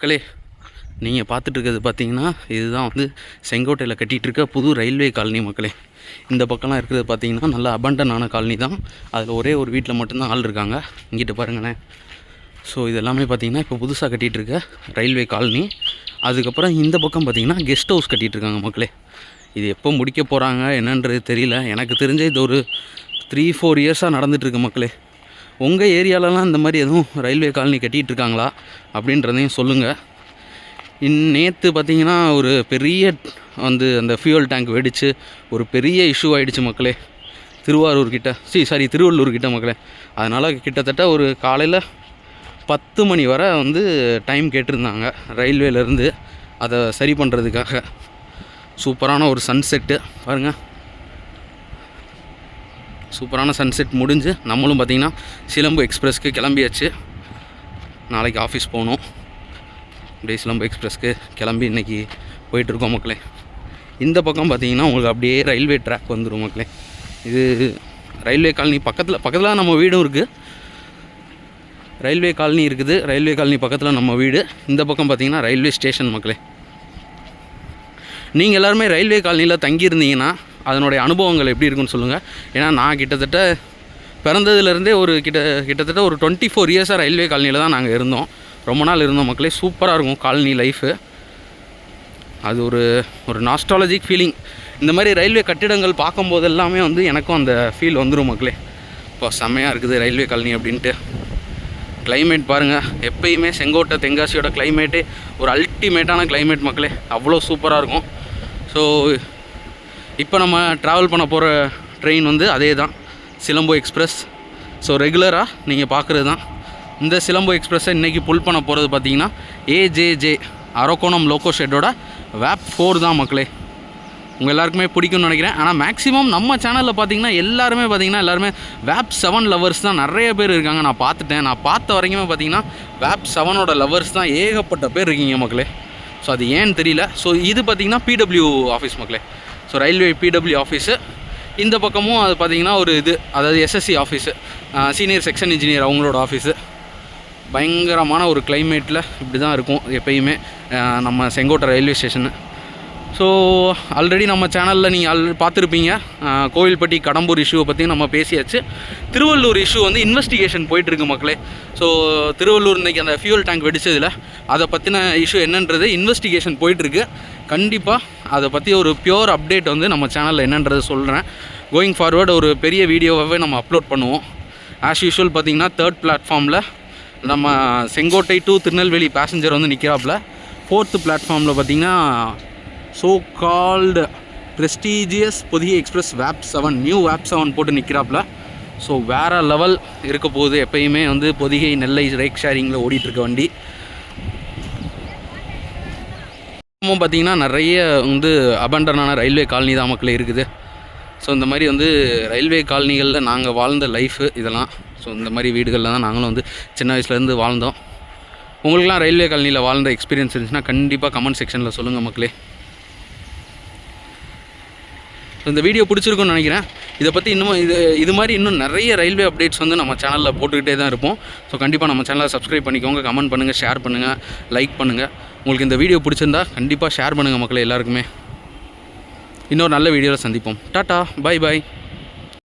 மக்களே நீங்கள் பார்த்துட்ருக்கிறது பார்த்தீங்கன்னா இதுதான் வந்து செங்கோட்டையில் கட்டிகிட்டு இருக்க புது ரயில்வே காலனி மக்களே. இந்த பக்கம்லாம் இருக்கிறது பார்த்தீங்கன்னா நல்ல அபண்டனான காலனி தான். அதில் ஒரே ஒரு வீட்டில் மட்டும்தான் ஆள் இருக்காங்க. இங்கிட்ட பாருங்களேன். ஸோ இது எல்லாமே பார்த்தீங்கன்னா இப்போ புதுசாக கட்டிகிட்டு இருக்க ரயில்வே காலனி. அதுக்கப்புறம் இந்த பக்கம் பார்த்தீங்கன்னா கெஸ்ட் ஹவுஸ் கட்டிகிட்டு இருக்காங்க மக்களே. இது எப்போ முடிக்க போகிறாங்க என்னன்றது தெரியல. எனக்கு தெரிஞ்ச இது ஒரு த்ரீ ஃபோர் இயர்ஸாக நடந்துகிட்ருக்கு மக்களே. உங்கள் ஏரியாலலாம் இந்த மாதிரி எதுவும் ரயில்வே காலனி கட்டிகிட்டு இருக்காங்களா அப்படின்றதையும் சொல்லுங்கள் இன் நேற்று பார்த்தீங்கன்னா ஒரு பெரிய வந்து அந்த ஃபியூல் டேங்க் வெடித்து ஒரு பெரிய இஷ்யூ ஆகிடுச்சு மக்களே. திருவாரூர் கிட்ட சி சாரி திருவள்ளூர் கிட்ட மக்களே. அதனால் கிட்டத்தட்ட ஒரு காலையில் பத்து மணி வரை வந்து டைம் கேட்டிருந்தாங்க ரயில்வேலேருந்து. அதை சரி பண்ணுறதுக்காக சூப்பரான ஒரு சன்செட்டு பாருங்கள் சூப்பரான சன்செட் முடிஞ்சு நம்மளும் பார்த்திங்கன்னா சிலம்பு எக்ஸ்பிரஸ்க்கு கிளம்பியாச்சு. நாளைக்கு ஆஃபீஸ் போகணும். அப்படியே சிலம்பு எக்ஸ்பிரஸ்க்கு கிளம்பி இன்றைக்கி போயிட்டுருக்கோம் மக்களே. இந்த பக்கம் பார்த்திங்கன்னா உங்களுக்கு அப்படியே ரயில்வே ட்ராக் வந்துடும் மக்களே. இது ரயில்வே காலனி பக்கத்தில் பக்கத்தில் நம்ம வீடும் இருக்குது ரயில்வே காலனி இருக்குது. ரயில்வே காலனி பக்கத்தில் நம்ம வீடு. இந்த பக்கம் பார்த்திங்கன்னா ரயில்வே ஸ்டேஷன் மக்களே. நீங்கள் எல்லாருமே ரயில்வே காலனியில் தங்கியிருந்தீங்கன்னா அதனுடைய அனுபவங்கள் எப்படி இருக்குன்னு சொல்லுங்கள் ஏன்னா நான் கிட்டத்தட்ட பிறந்ததுலேருந்தே ஒரு கிட்ட கிட்டத்தட்ட ஒரு டுவெண்ட்டி ஃபோர் இயர்ஸாக ரயில்வே காலனியில் தான் நாங்கள் இருந்தோம். ரொம்ப நாள் இருந்தோம் மக்களே. சூப்பராக இருக்கும் காலனி லைஃபு அது ஒரு ஒரு நாஸ்ட்ராலஜிக் ஃபீலிங் இந்த மாதிரி ரயில்வே கட்டிடங்கள் பார்க்கும்போது எல்லாமே வந்து எனக்கும் அந்த ஃபீல் வந்துடும் மக்களே. இப்போ செம்மையாக இருக்குது ரயில்வே காலனி அப்படின்ட்டு. கிளைமேட் பாருங்கள் எப்பயுமே செங்கோட்டை தென்காசியோட கிளைமேட்டே ஒரு அல்டிமேட்டான கிளைமேட் மக்களே. அவ்வளோ சூப்பராக இருக்கும். ஸோ இப்போ நம்ம ட்ராவல் பண்ண போகிற ட்ரெயின் வந்து அதே தான் சிலம்பு எக்ஸ்பிரஸ் ஸோ ரெகுலராக நீங்கள் பார்க்குறது தான் இந்த சிலம்பு எக்ஸ்பிரஸை இன்றைக்கி புல் பண்ண போகிறது பார்த்தீங்கன்னா ஏஜேஜே அரக்கோணம் லோக்கோ ஷெட்டோட வேப் ஃபோர் தான் மக்களே. உங்கள் எல்லாருக்குமே பிடிக்கும்னு நினைக்கிறேன். ஆனால் மேக்ஸிமம் நம்ம சேனலில் பார்த்தீங்கன்னா எல்லாருமே பார்த்தீங்கன்னா எல்லாருமே வேப் செவன் லவர்ஸ் தான். நிறைய பேர் இருக்காங்க. நான் பார்த்துட்டேன். நான் பார்த்த வரைக்குமே பார்த்தீங்கன்னா வேப் செவனோட லவர்ஸ் தான். ஏகப்பட்ட பேர் இருக்கீங்க மக்களே. ஸோ அது ஏன்னு தெரியல. ஸோ இது பார்த்தீங்கன்னா பிடபிள்யூ ஆஃபீஸ் மக்களே. ஸோ ரயில்வே பிடபிள்யூ ஆஃபீஸு இந்த பக்கமும் அது பார்த்தீங்கன்னா ஒரு இது. அதாவது SSC office senior section engineer அவங்களோட ஆஃபீஸு பயங்கரமான ஒரு கிளைமேட்டில் இப்படி தான் இருக்கும் எப்பயுமே. நம்ம Sengottai railway station so already நம்ம சேனலில் நீங்கள் ஆல் பார்த்துருப்பீங்க. கோவில்பட்டி கடம்பூர் இஷ்யூவை பற்றி நம்ம பேசியாச்சு. திருவள்ளூர் இஷ்யூ வந்து இன்வெஸ்டிகேஷன் போயிட்டுருக்கு மக்களே. ஸோ திருவள்ளூர் இன்றைக்கி அந்த ஃபியூல் டேங்க் வெடிச்சதில் அதை பற்றின இஷ்யூ என்னன்றது இன்வெஸ்டிகேஷன் போயிட்டுருக்கு. கண்டிப்பாக அதை பற்றி ஒரு பியோர் அப்டேட் வந்து நம்ம சேனலில் என்னன்றது சொல்கிறேன் கோயிங் ஃபார்வர்டு ஒரு பெரிய வீடியோவாகவே நம்ம அப்லோட் பண்ணுவோம். ஆஸ் யூஷுவல் பார்த்தீங்கன்னா தேர்ட் பிளாட்ஃபார்மில் நம்ம செங்கோட்டை டு திருநெல்வேலி பேசஞ்சர் வந்து நிற்கிறாப்புல ஃபோர்த்து பிளாட்ஃபார்மில் பார்த்திங்கன்னா ஸோ கால்டு ப்ரெஸ்டீஜியஸ் புதிய express wave seven new wave seven போட்டு நிற்கிறாப்புல ஸோ வேறு லெவல் இருக்க போகுது. எப்பயுமே வந்து பொதிகை நெல்லை ரேக் ஷேரிங்கில் ஓடிட்டுருக்க வண்டி. இன்னமும் பார்த்தீங்கன்னா நிறைய வந்து அபண்டனான ரயில்வே காலனி தான் மக்கள் இருக்குது. ஸோ இந்த மாதிரி வந்து ரயில்வே காலனிகளில் நாங்கள் வாழ்ந்த லைஃபு இதெல்லாம். ஸோ இந்த மாதிரி வீடுகளில் தான் நாங்களும் வந்து சின்ன வயசுலேருந்து வாழ்ந்தோம். உங்களுக்குலாம் ரயில்வே காலனியில் வாழ்ந்த எக்ஸ்பீரியன்ஸ் இருந்துச்சுன்னா கண்டிப்பாக கமெண்ட் செக்ஷனில் சொல்லுங்கள் மக்களே. இந்த வீடியோ பிடிச்சிருக்கும்னு நினைக்கிறேன். இதை பற்றி இன்னும் இது இது மாதிரி இன்னும் நிறைய ரயில்வே அப்டேட்ஸ் வந்து நம்ம சேனலில் போட்டுக்கிட்டே தான் இருப்போம். ஸோ கண்டிப்பாக நம்ம சேனலை சப்ஸ்கிரைப் பண்ணிக்கோங்க கமெண்ட் பண்ணுங்கள் ஷேர் பண்ணுங்கள் லைக் பண்ணுங்கள் உங்களுக்கு இந்த வீடியோ பிடிச்சிருந்தா கண்டிப்பாக ஷேர் பண்ணுங்கள் மக்களை எல்லாருக்குமே. இன்னொரு நல்ல வீடியோவில் சந்திப்போம். Tata bye bye